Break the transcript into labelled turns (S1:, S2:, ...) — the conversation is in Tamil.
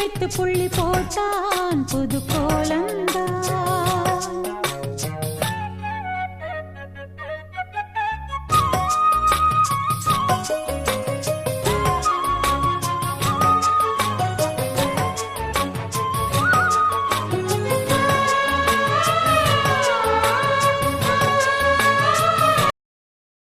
S1: வைத்து புள்ளி போட்டான் புது கோலம்